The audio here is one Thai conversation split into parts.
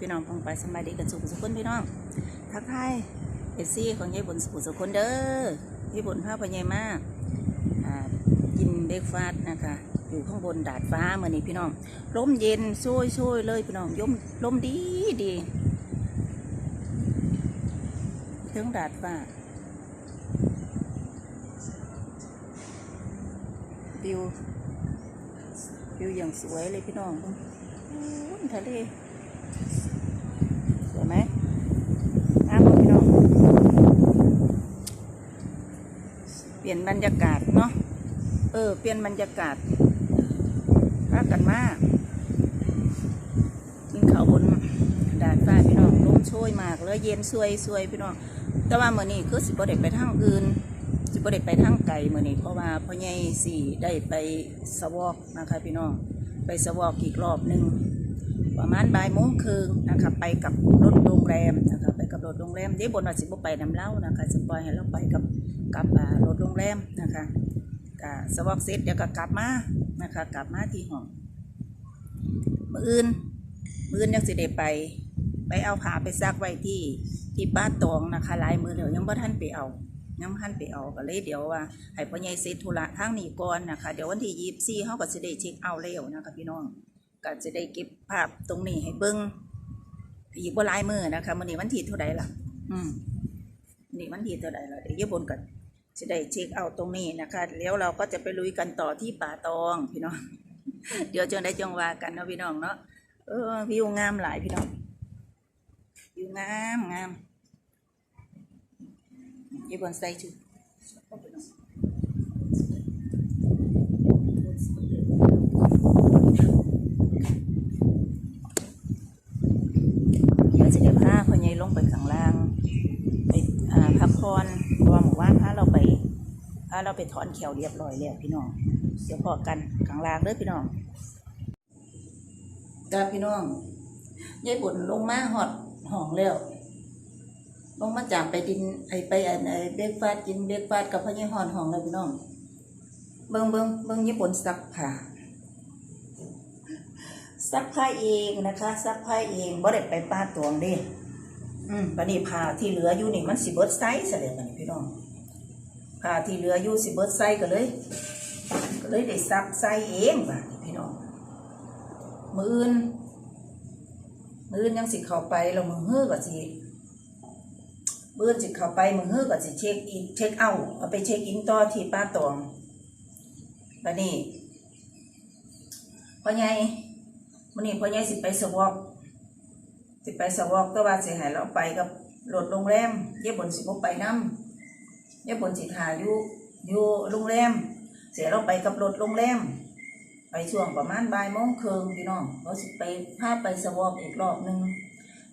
พี่น้องฟังไปสบายดีกันสุขสุขคนพี่น้อง ทักทายเอซี่ของยายบุญสุขสุขคนเด้อยายบุญพาพญายมากอ่ากินเบรกฟาสต์นะคะอยู่ข้างบนดาดฟ้าเมื่อนี้พี่น้องลมเย็นช่วยช่วยเลยพี่น้องยมลมดีดีถึงดาดฟ้าวิววิวอย่างสวยเลยพี่น้องทะเล สวยไหมน้ำพี่น้องเปลี่ยนบรรยากาศเนาะเออ เปลี่ยนบรรยากาศรักกันมากกินข้าวบนดาดฟ้าพี่น้องลมโชยมากเลยเย็นสวยสวยพี่น้องแต่ว่าเมื่อนี้คือสิบ่ได้ไปทางอื่นสิบ่ได้ไปทางไกลมื่อนี้เพราะว่าพ่อใหญ่สี่ได้ไปสวอกนะคะพี่น้องไปสวอกอีกรอบหนึ่ง ประมาณบ่ายโมงครึ่งนะคะไปกับรถโรงแรมนะคะไปกับรถโรงแรมเดี๋ยวบนว่าสิบไปน้ำเล่านะคะสิปล่อยให้เราไปกับกับรถโรงแรมนะคะก็สวอกเสร็จเดี๋ยวก็กลับมานะคะกลับมาที่ห้องมืออื่นมืออื่นยังสิได้ไป ไปเอาผ้าไปซักไว้ที่ที่บ้านตองนะคะลายมือเดี๋ยวยังบ่ทันไปเอายังบ่ทันไปเอาก็เลยเดี๋ยวว่าให้พ่อใหญ่เสร็จธุระทางนี้ก่อนนะคะเดี๋ยววันที่ยี่สี่เขาก็จะได้เช็คเอาท์แล้วนะคะพี่น้อง ก็จะได้เก็บภาพตรงนี้ให้เบิ้งอีกบ่หลายมือนะคะมื้อนี้วันที่เท่าใดล่ะ อืมนี่วันที่เท่าใดล่ะเดี๋ยวเยอะบนกันจะได้เช็คเอาท์ตรงนี้นะคะ แล้วเราก็จะไปลุยกันต่อที่ป่าตองพี่น้อง เดี๋ยวจังได้จังว่ากันเนาะพี่น้องเนาะ เออวิวงามหลายพี่น้องอยู่งามงามอยู่บนไซจูเดี๋ยวจะเดี๋ยวพาพ่อใหญ่ลงไปข้างล่าง ไปอ่าพักผ่อนเพราะว่าหมู่บ้านพาเราไปพา เราไปถอนแขวเรียบร้อยแล้วพี่น้องเดี๋ยวพอกันข้างลางเด้อพี่น้องจ้าพี่น้องยายบุญลงมาหอดห้องแล้วลงมาจากไปดินไอไปอันไอเบรกฟาสต์กินเบรกฟาสต์กับพ่อใหญ่หอดห้องแล้วพี่น้องเบิ่งเบิ่งเบิ่งญี่ปุ่นซักผ้าซักผ้าเองนะคะ ซักผ้าเองบ่ได้ไปป้าตวงเด้อืมบัดนี้ผ้าที่เหลืออยู่นี่มันสิเบิร์ดไซส์ซะแล้วบันพี่น้อง ผ้าที่เหลืออยู่สิเบิดไซส์ก็เลย ก็เลยได้ซักไซส์เองบัดนี้พี่น้องมืออื่นมื้ออนยังสิเข้าไปแล้วมือฮื้อก็สิมืออนสิเข้าไปมือฮื้อก็สิเช็คอินเช็คเอาเอาไปเช็คอินต่อที่ป้าตองบัดนี้พ่อใหญ่มื้อนี้พ่อใหญ่สิไปสวอกสิไปสวอกแต่ว่าสิให้เราไปกับรถโรงแรมเย่บบนสิบไปนำ เย่บนสิถ่ายอยู่อยู่โรงแรม เสียเราไปกับรถโรงแรม ไปช่วงประมาณบ่ายโมงครึ่งพี่น้องเราสิไปพาไปสวอปอีกรอบหนึ่ง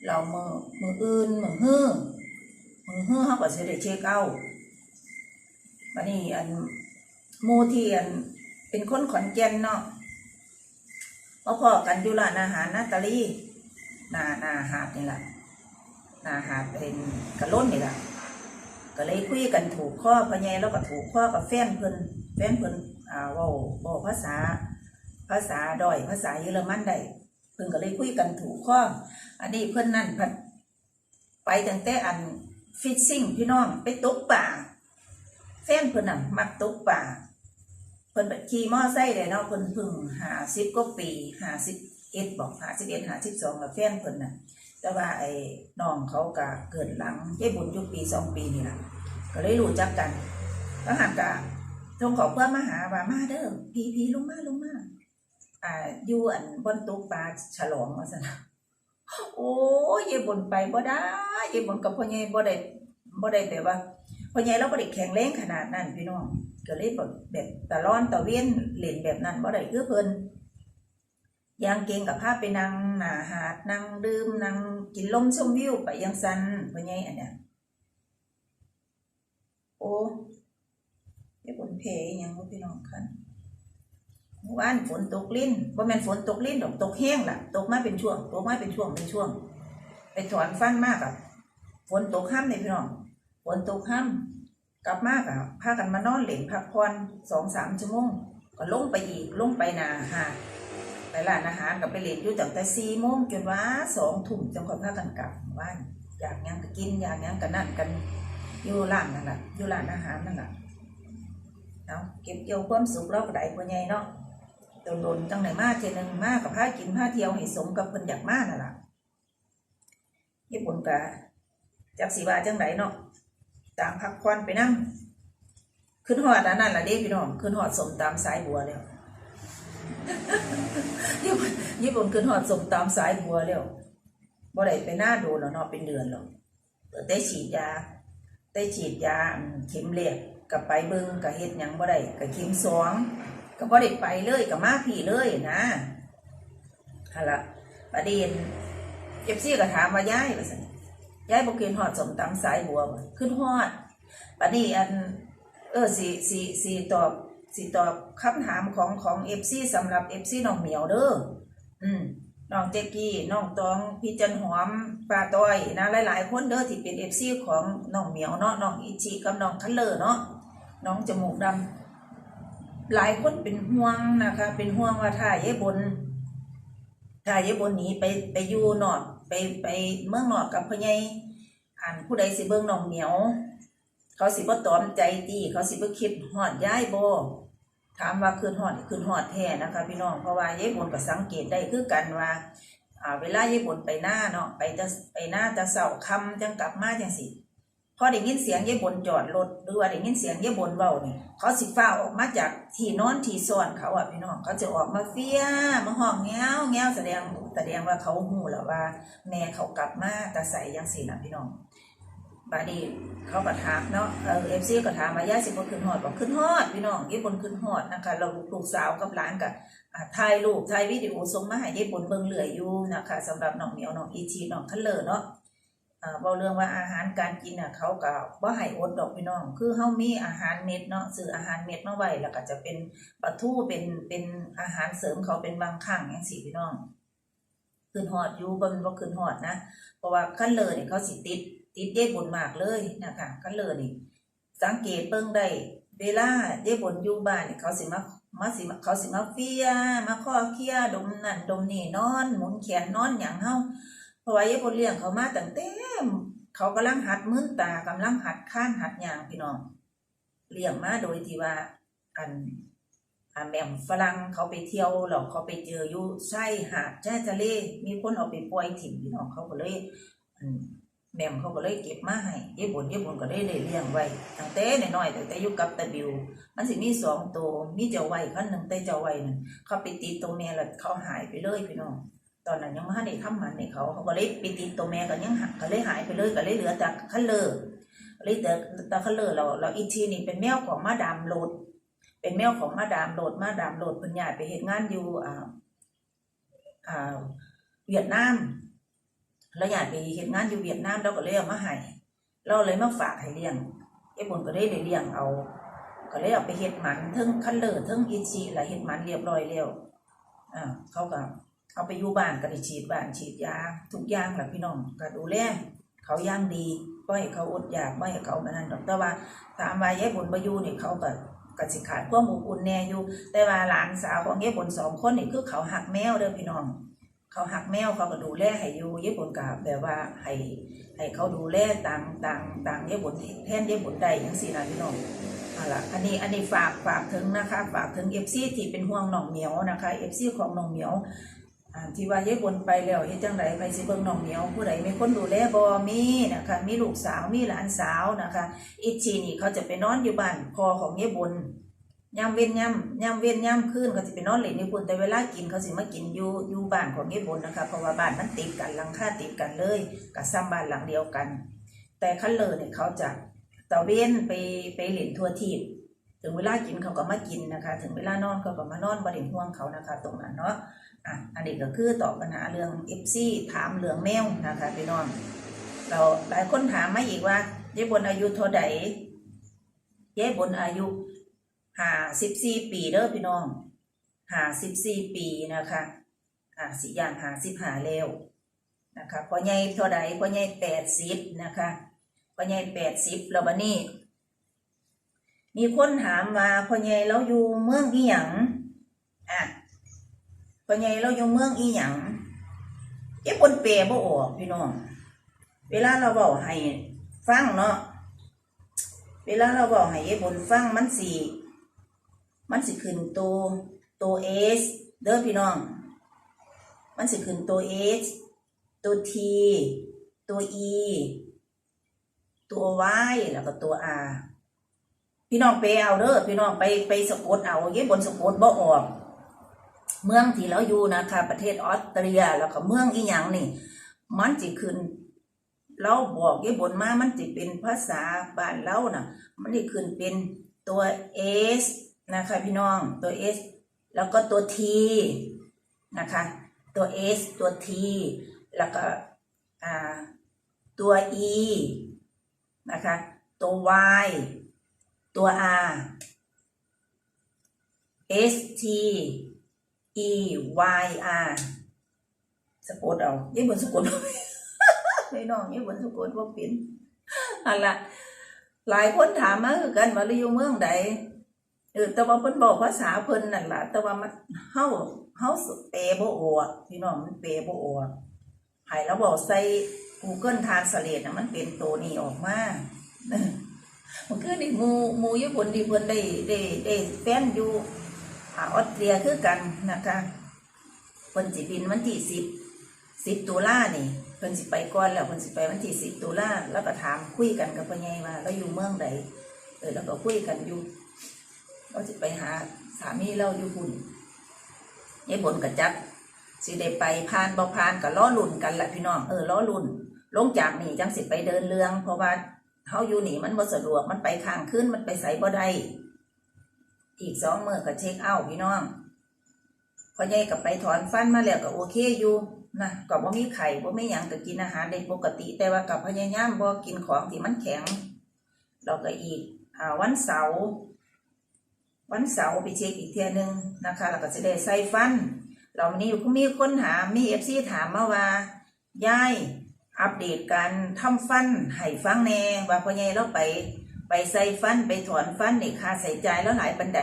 เรามือมืออื่นมือฮื้อมือฮื้อเขาก็สิได้เช็คเอาท์บัดนี้อันมูที่อันเป็นคนขอนแก่นเนาะพอพอกันอยู่ร้านอาหารนาตาลีนานาหาดนี่แหละนาหาดเป็นกระล้นนี่แหละ ก็เลยคุยกันถูกข้อพะแยแล้วก็ถูกข้อกับแฟนเพิ่นแฟนเพิ่นอ่าว่าเว้าภาษา ภาษาดอยภาษาเยอรมันได้เพิ่นก็เลยคุยกันถูกข้ออันนี้เพิ่นนั่นพันไปตั้งแต่อันฟิชซิ่งพี่น้องไปตกป่าแฟนเพิ่นน่ะมักตกป่าเพิ่นไปขี่มอไซค์เลยเนาะเพิ่นเพิ่งหาสิบกว่าปีหาสิบเอ็ดบอกหาสิบเอ็ดหาสิบสองแล้วแฟนเพิ่นน่ะ แต่ว่าไอ้น้องเขาก็เกิดหลังเย้บุญยุคปีสองปีนี่แหละก็เลยรู้จักกันก็หันกะทงขอเพื่อมาหาว่ามาเด้อพีพีลงมาลงมาอ่าอยู่อันบนตุ๊กปลาฉลองมาสนะโอ้ยเยบนไปบ่ได้เยบนกับพ่อใหญ่บ่ได้บ่ได้แบบว่าพ่อใหญ่เราบ่ได้แข็งแรงขนาดนั้นพี่น้องก็เลยแบบแบบตะร้อนตะเวียนเล่นแบบนั้นบ่ได้คือเพิ่น ยางเก่งกับภาไปนั่งหนาหาดนั่งดื่มนั่งกินลมชมวิวไปยังซันพ่อใหญ่อันเนี้ยโอ้ยบนเพยอหยังบ่พี่น้องคันวานฝนตกลิ้นว่าแม่นฝนตกลิ้นดอกตกแห้งล่ะ ตกมาเป็นช่วง ตกมาเป็นช่วงเป็นช่วง ไปถอนฟันมากอะฝนตกห้ามเลยพี่น้องฝนตกห้ามกลับมากอะพากันมานอนเหล่นพักผ่อนสองสามชั่วโมงก็ลงไปอีกลงไปนาหาด ร้านอาหารก็ไปเล่นอยู่ตั้งแต่สี่โมงจนว่าสองทุ่มจังค่อยพากันกลับบ้านอยากยังก็กินอยากยังก็นั่นกันอยู่ร้านนั่นแหละอยู่ร้านอาหารนั่นแหละเอาเก็บเกี่ยวความสุขเราก็ได้พ่อใหญ่เนาะโดนจังไหนมาเทนึงมากับพากินพาเที่ยวให้สมกับเพิ่นอยากมานั่นแหละญี่ปุ่นกะจักสีว่าจังไหนเนาะตามพักควันไปนั่งขึ้นหอดอันนั่นล่ะเด้พี่น้องขึ้นหอดสมตามสายบัวแล้ว ญี่ปุ่นญี่ปุ่นขึ้นหอดสมตามสายบัวแล้วบ่ได้ไปหน้าดูแล้วเนาะเป็นเดือนแล้วแต่ได้ฉีดยาได้ฉีดยาเข็มแรกกับไปเบิ่งกับเฮ็ดยังบ่ได้กับเข็มสองก็บ่ได้ไปเลยกับมาพี่เลยนะหั่นล่ะประเด็นเอฟซีก็ถามว่ายายว่าซั่นยายบ่กินหอดสมตำสายบัวบ่ขึ้นฮอดบัดนี้อัน เออสิสิสิตอบ สิตอบคำถามของของเอฟซีสำหรับเอฟซีน้องเหมียวเด้ออืมน้องเจกี้น้องตองพี่จันหอมป้าต้อยนะหลาย ๆ คนเด้อที่เป็นเอฟซีของน้องเหมียวเนาะน้องอิชิกับน้องคันเลอร์เนาะน้องจมูกดำหลายคนเป็นห่วงนะคะ เป็นห่วงว่าถ้ายายบนถ้ายายบนหนีไปไปอยู่นอกไปไปเมืองนอกกับพ่อใหญ่อ่านผู้ใดสิเบิ่งน้องเหมียว เขาสิบ่ตอมใจตีเขาสิบ่คิดฮอดย้ายบ่ ถามว่าคืนฮอดคืนฮอดแท้นะคะพี่น้องเพราะว่าเยายบนก็สังเกตได้คือกันว่าเวลาเยายบนไปหน้าเนาะไปจะไปหน้าจะเสาค่ำจังกลับมาจังสิพอได้ยินเสียงเยายบนจอดรถหรือว่าได้ยินเสียงเยายบนเว้านี่ยเขาสิฟ้าออกมาจากที่นอนที่ซ่อนเขาอะพี่น้องเขาจะออกมาเฟี้ยมาห้องแง้วแง้วแสดงแสดงว่าเขาหูแล้วว่า แม่เขากลับมาแต่ใส่ยังสินะพี่น้อง บาดีเขาก็ถามเนาะเออฟซีก็ถามมาย่าสิบนขึ้นฮอดบอกขึ้นฮอดพี่น้องยี่บนขึ้นฮอดนะคะเราลูกสาวกับหลานกับถ่ายรูปถ่ายวิดีโอส่งมาให้ยี่บนเบิ่งเหลืออยู่นะคะสำหรับน้องเหมียวน้องอีชีน้องคันเลอเนาะอ่าเบาเรื่องว่าอาหารการกินน่ะเขาก็บ่ให้อดดอกพี่น้อง คือเฮามีอาหารเม็ดเนาะซื้ออาหารเม็ดมาไว้แล้วก็จะเป็นปลาทูเป็นเป็นอาหารเสริมเขาเป็นบางครั้งอย่างสี่พี่น้องขึ้นฮอดอยู่บ่มันบ่ขึ้นฮอดนะเพราะว่าคันเลอเนี่ยเขาสิติด ติดเย่บนมากเลยนะคะคันเลอนี่สังเกตเบิ่งได้เวลาเย่บนอยู่บ้านนี่เขาสิมามาสิมาเขาสิมาเฟียมาข้อเคียดมนั่นดมนี่นอน หมุนแขนนอนหยังเฮาเพราะว่าเย่บนเลี้ยงเขามาตั้งแต่เขากำลังหัดมือตากำลังหัดข้านหัดยางพี่น้องเลี้ยงมาโดยที่ว่าอันอ่าแหม่มฝรั่งเขาไปเที่ยวหรอกเขาไปเจออยู่ใช่หาดแช่ทะเล มีคนเอาไปปล่อยถิ่มพี่น้องเขาก็เลยอืม แม่มเขาก็เลยเก็บมาให้เย่บนเย่บนก็เลยเลี้ยงไว้ตั้งแต่น้อยๆตั้งแต่อยู่กับตาบิว มันสิมีสองตัวมีเจ้าไว้คันหนึ่งแต่เจ้าไว้นั่นเขาไปติดตัวแม่แล้วเขาหายไปเลยพี่น้องตอนนั้นยังไม่ทันได้ทำมันในเขาเขาก็เลยไปติดตัวแม่ก็ยังหักก็เลยหายไปเลยก็เลยเหลือแต่คันเลอร์เลยแต่แต่คันเลอร์เราเราอีกทีนี่เป็นแมวของมาดามโหลด เป็นแมวของมาดามโหลดมาดามโหลดเพิ่นย้ายไปเฮ็ดงานอยู่อ่าอ่าเวียดนาม แล้วอยากไปเห็นงานอยู่เวียดนามเราก็เลยเอามาให้เราเลยมาฝากให้เลี้ยงไอ้บุญก็ได้ได้เลี้ยงเอา ก็เลยเอาไปเฮ็ดหมันเทิงคันเลอร์เทิงอิชิและเฮ็ดหมันเรียบร้อยแล้วอ่าเขาก็เอาไปอยู่บ้านก็ได้ฉีดบ้านฉีดยาทุกอย่างแหละพี่น้องก็ดูแลเขาย่างดีบ่ให้เขาอดอยากบ่ให้เขามันนั่นดอกแต่ว่าถามว่ายายบุญบ่อยู่นี่ยเขาก็ก็สิขาดความอบอุ่นแน่อยู่ แต่ว่าหลานสาวของยายบุญสองคนนี่คือเขาหักแมวเด้อพี่น้อง เขาหักแมวเขาก็ดูแลให้อยู่ญี่ปุ่นกับแบบว่าให้ให้เขาดูแลต่างต่างต่างญี่ปุ่นแทนญี่ปุ่นได้ยังสี่นะพี่น้องเอาละอันนี้อันนี้ฝากฝากถึงนะคะฝากถึงเอฟซีที่เป็นห่วงน้องเหมียวนะคะเอฟซีของน้องเหมียวที่ว่าญี่ปุ่นไปแล้วเฮ็ดจังไดไปสิเบิ่งน้องเหมียวผู้ใดไมีคนดูแลบ่มีนะคะมีลูกสาวมีหลานสาวนะคะอิชีนี่เขาจะไปนอนอยู่บ้านพอของญี่ปุ่น ยามเว้นยามยามเว้นยามคืนเขาสิไปนอนเล่นญี่ปุ่นแต่เวลากินเขาสิมากินอยู่อยู่บ้านของญี่ปุ่นนะคะเพราะว่าบ้านมันติดกันหลังคาติดกันเลยกับซ้ำบ้านหลังเดียวกัน แต่คันเลอเนี่ยเขาจะตะเวนไปไปเล่นทั่วทีบถึงเวลากินเขาก็มากินนะคะ ถึงเวลานอนเขาก็มานอนบริห่วงเขานะคะ ตรงนั้นเนาะอะอันนี้ก็คือตอบปัญหาเรื่องเอฟซีถามเรื่องแมวนะคะพี่น้องเราหลายคนถามมาอีกว่าเย้บนอายุเท่าใดเย้บนอายุ ห้าสิบสี่ปีเด้อพี่น้องห้าสิบสี่ปีนะคะอ่าสิอย่างห้าสิบห้าแล้วนะคะพอใหญ่เท่าใดพอใหญ่แปดสิบนะคะพอใหญ่แปดสิบแล้วบัดนี้ มีคนถามมาพอใหญ่แล้วอยู่เมืองอีหยังอะพอใหญ่เราอยู่เมืองอีหยังเจ็บบนเปรบ่ออกพี่น้อง เวลาเราบอกให้ฟังเนาะเวลาเราบอกให้ยายบนฟังมันสิ มันสิขึ้นตัวตัวเอสเด้อพี่น้อง มันสิขึ้นตัวเอสตัวทีตัวอีตัววแล้วก็ตัวอาพี่น้องไปเอาเด้อพี่น้องไปไปสะกดเอาเยายบนสะกดบ่ออกเมืองที่เราอยู่นะคะ ประเทศออสเตรีย แล้วก็เมืองอีหยังนี่ มันจะขึ้นเราบอกยี่บนมามันจะเป็นภาษาบ้านเราน่ะ มันจะขึ้นเป็นตัว S นะคะ พี่น้องตัว S แล้วก็ตัว T นะคะ ตัว S ตัว T แล้วก็ตัว E นะคะ ตัว Y ตัว R S T E Y R สะกดเอายี่บนสะกดพี่น้องยี่บนสะกดว่าเป็นอันละหลายคนถามมาคือกันว่าเราอยู่เมืองใด เออแต่ว่าเพิ่นบอกภาษาเพิ่นนั่นล่ะ แต่ว่ามันเฮาเฮาเปรบ่ออกพี่น้องมันเปรบ่ออกให้เราบอกใส่ Google Translate น่ะมันเป็นตัวนี้ออกมามันคือนี่มูมูญี่ปุ่นที่เพิ่นได้ได้ได้แฟนอยู่อออสเตรียคือกันนะคะเพิ่นสิบินวันที่สิบสิบตุลานี่เพิ่นสิไปก่อนแล้วเพิ่นสิไปวันที่สิบตุลาแล้วก็ถามคุยกันกับพ่อใหญ่ว่าเราอยู่เมืองใดเออแล้วก็คุยกันอยู่ เราสิไปหาสามีเราอยู่พุ่นยายบนกับจักสิได้ไปผ่านบ่ผ่านก็ล้อลุ่นกันแหละพี่น้องเออล้อลุ่นลงจากนี่จังสิไปเดินเรือง เพราะว่าเฮาอยู่นี่มันบ่สะดวกมันไปข้างขึ้นมันไปใส่บ่ได้อีกสองมื้อก็เช็คเอาพี่น้องพอใหญ่ก็ไปถอนฟันมาแล้วก็โอเคอยู่นะก็บ่มีไข่บ่มีหยังก็กินอาหารได้ปกติ แต่ว่าก็พยายามบ่กินของที่มันแข็งแล้วก็อีกอ่าวันเสาร์ วันเสาร์ไปเช็คอีกเที่ยนึงนะคะแล้วก็สิได้ใส่ฟันเราวันนี้มีคนถามมี FC ถามมาว่ายายอัปเดตการทำฟันให้ฟังแน่ว่าพ่อใหญ่เราไป ไปใส่ฟันไปถอนฟันนี่ค่าใส่ใจแล้วหลายปันได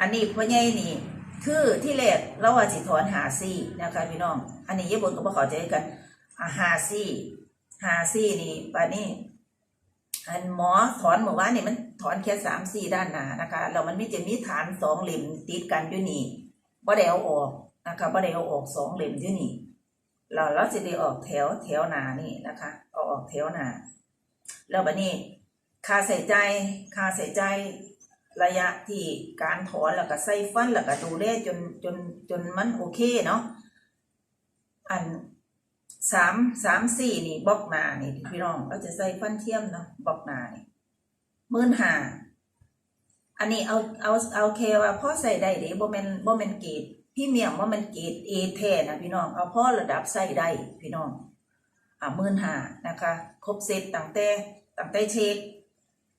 อันนี้พ่อใหญ่นี่คือที่แรกเราว่าสิถอนหาซี่นะคะพี่น้อง อันนี้ญี่ปุ่นก็บ่เข้าใจกันหาซี่หาซี่นี่ป่านนี้อันหมอถอนเมื่อวานนี่มัน ถอนแค่สามสี่ด้านหนานะคะแล้วมันไมีจะมีฐานสองเหลี่ยมติดกันอยู่นี่บ่ได้เอาออกนะคะบ่ได้เอาออกสองเหลี่ยมอยู่นี่เราเราจะได้ออกแถวแถวหนานี่นะคะเอาออกแถวหนาแล้วบัดนี้ค่าใส่ใจค่าใส่ใจระยะที่การถอนแล้วก็ใส่ฟันแล้วก็ดูแลจนจนจนมันโอเคเนาะอันสามสามสี่นี่บล็อกหนานี่พี่น้องเราจะใส่ฟันเทียมเนาะบล็อกหนานี่ หมื่นห้าอันนี้เอาเอาเอาแค่ว่าพ่อใส่ได้เด้บ่แม่นบ่แม่นเกรดพี่เมียมว่ามันเกรดเอแท้นะพี่น้อง เอาพ่อระดับไส้ได้พี่น้องอ่าหมื่นห้านะคะ ครบเซตตั้งแต่ตั้งแต่เช็ค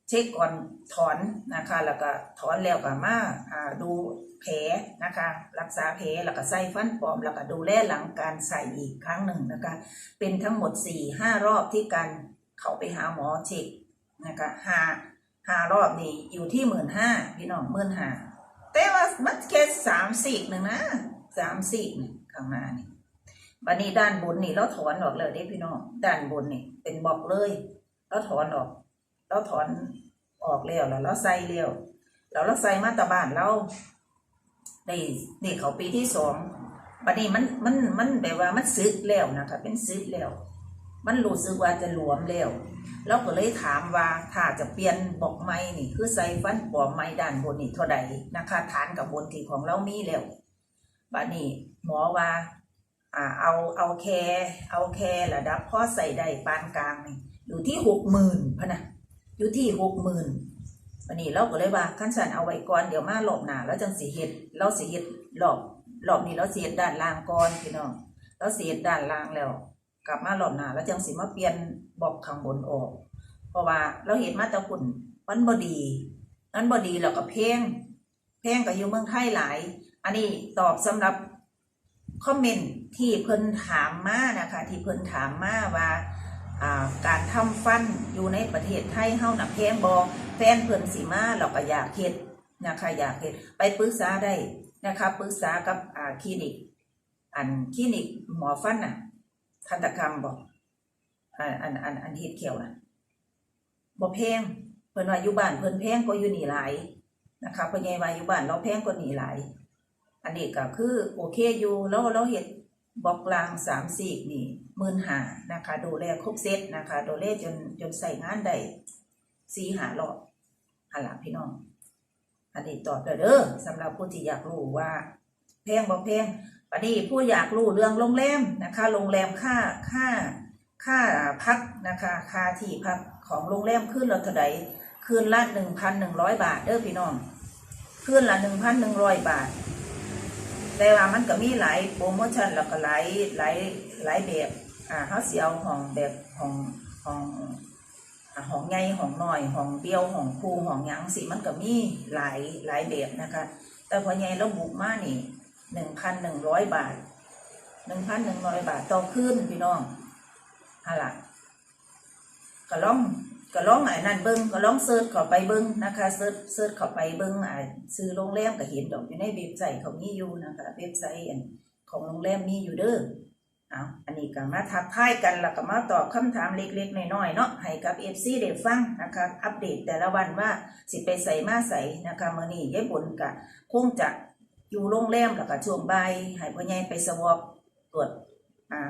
เช็คก่อนถอนนะคะ แล้วก็ถอนแล้วก็มาอ่าดูแผลนะคะ รักษาแผลแล้วก็ใส่ฟันปลอม แล้วก็ดูแลหลังการใส่อีกครั้งหนึ่งนะคะ เป็นทั้งหมดสี่ห้ารอบที่การเขาไปหาหมอเช็คนะคะห้า หารอบนี่อยู่ที่หมื่นห้าพี่น้องหมื่นห้าแต่ว่ามันแค่สามสี่หนึ่งนะสามสี่หนึ่งข้างหน้านี่บันนี้ด้านบนนี่เราถอนออกเลยเด้พี่น้องด้านบนนี่เป็นบอกเลยเราถอนออกเราถอนออกแล้วแล้วเราใส่แล้วแล้วเราใส่มาตาบ้านเราได้นี่เขาปีที่สองบันนี้มันมันมันแบบว่ามันซึกแล้วนะคะเป็นซึกแล้ว มันรู้สึกว่าจะหลวมแล้วเราก็เลยถามว่าถ้าจะเปลี่ยนบอกไม้นี่คือใส่ฟันปลอมไม้ด้านบนนี่เท่าใดนะคะฐานกับบนที่ของเรามีแล้วบัดนี้หมอว่าอ่าเอาเอาแคเอาแคระดับพอใส่ได้ปานกลางนี่อยู่ที่หกหมื่นพะนะอยู่ที่หกหมื่นวันนี้เราก็เลยว่าขั้นสันเอาไว้ก่อนเดี๋ยวมาหลบหนาแล้วจังสีเห็ดเราสีเห็ดหลบหลบนี้เราเสีเห็ดด้านล่างก่อนพี่น้องเราเสีเห็ดด้านล่างแล้ว กลับมาหลบหนาแล้วจังสีมาเปลี่ยนบอกข้างบนออก เพราะว่าเราเห็นมาแตะกุ่นมันบอดีมันบอดีเราก็เพงเพงก็อยู่เมืองไทยหลาย อันนี้ตอบสำหรับคอมเมนต์ที่เพิ่นถามมานะคะที่เพิ่นถามมาว่าการทำฟันอยู่ในประเทศไทยเฮาน่ะแพงบ่แฟนเพิ่นสิมาเราก็อยากเฮ็ดนะคะอยากเฮ็ดไปปรึกษาได้นะคะปรึกษากับคลินิก อันคลินิกหมอฟันน่ะ ทันตกรรมบอกอันอันอันอันเฮ็ดเขียวนะบ่แพงเพิ่นว่าอยู่บ้านเพิ่นแพงกว่าอยู่นี่หลายนะคะเพิ่นใหญ่ว่าอยู่บ้านเราแพงกว่านี่หลาย อันนี้ก็คือโอเคอยู่แล้วเราเฮ็ดบอกลางสามสี่นี่หมื่นหานะคะ ดูแลครบเซตนะคะ ดูแลจนจนใส่งานได้สี่หารอบหันละพี่น้อง อันนี้ตอบเด้อเด้อสำหรับผู้ที่อยากรู้ว่าแพงบ่แพง อันนี้ผู้อยากรู้เรื่องโรงแรมนะคะโรงแรมค่าค่าค่าพักนะคะค่าที่พักของโรงแรมคืนละเท่าใดคืนละหนึ่งพันหนึ่งร้อยบาทเด้อพี่น้องคืนละหนึ่งพันหนึ่งร้อยบาท แต่ว่ามันก็มีหลายโปรโมชั่นแล้วก็หลายหลายหลายแบบอ่าเขาสิเอาห้องแบบห้องห้องอ่าห้องหญ่ห้องน้อยห้องเดียวห้องคู่ห้องยังสิมันก็มีหลายหลายแบบนะคะ แต่พอใหญ่เราบุกมานี่ หนึ่งพันหนึ่งร้อยบาทหนึ่งพันหนึ่งร้อยบาทต่อคืนพี่น้องอะล่ะก็ล่องก็ลองไอ้นั่นเบิ้งก็ลองเซิร์ชเข้าไปเบิ้งนะคะเซิร์ชเซิร์ชเข้าไปเบิ้งอ่าซื้อโรงแรมก็เห็นดอกอยู่ในเว็บไซต์เขามีอยู่นะคะเว็บไซต์ของโรงแรมมีอยู่เด้อเอาอันนี้ก็มาทักทายกันแล้วก็มาตอบคำถามเล็กๆน้อยๆเนาะให้กับ FC ได้ฟังนะคะอัปเดตแต่ละวันว่าสิไปใส่มาใส่นะคะเมื้อนี้ยายบุญก็คงจะ อยู่โรงแรมแล้วก็ช่วงบ่ายให้พ่อใหญ่ไปสวอปตรวจอ่า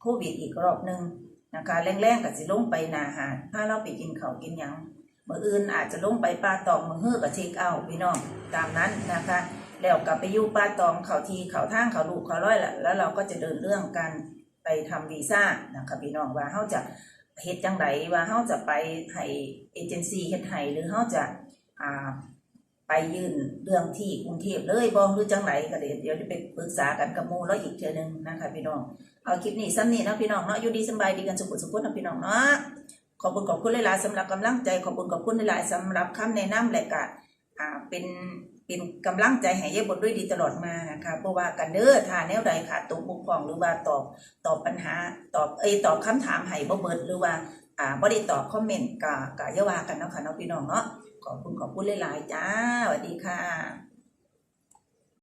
โควิดอีกรอบหนึงนะคะแรงๆก็สิลงไปนาหาถ้าเราไปกินเขากินยังมื่ออื่นอาจจะลงไปป่าตองมือเฮือกับเช็คเอาพี่น้องตามนั้นนะคะแล้วกลับไปอยู่ป่าตองเขาทีเขาทางเขาลูกเขาร้อยละแล้วเราก็จะเดินเรื่องการไปทำวีซ่านะคะพี่น้องว่าเขาจะเฮ็ดจังไดว่าเขาจะไปให้เอเจนซี่เฮ็ดให้หรือเขาจะอ่า ยื่นเรื่องที่กรุงเทพเลยบ่หรือจังไดก็เดี๋ยวเดี๋ยวจะไปปรึกษากันกับมูแล้วอีกเทื่อนึงนะคะพี่น้องเอาคลิปนี้ซ้ำนี่นะพี่น้องเนาะอยู่ดีสบายดีกันสุขสุขนะพี่น้องเนาะขอบคุณขอบคุณหลายๆสำหรับกำลังใจขอบคุณขอบคุณหลายๆสำหรับคำแนะนำและก็อ่าเป็นเป็นกำลังใจให้เยบนด้วยดีตลอดมานะคะเพราะว่ากันเด้อถ้าแนวใดขาดตกบกพร่องหรือว่าตอบตอบปัญหาตอบเอยตอบคำถามให้บ่เบิดหรือว่าอ่าบ่ได้ตอบคอมเมนต์กะกะอย่าวากันเนาะค่ะเนาะพี่น้องเนาะ ขอบคุณขอบคุณหลายๆจ้าสวัสดีค่ะ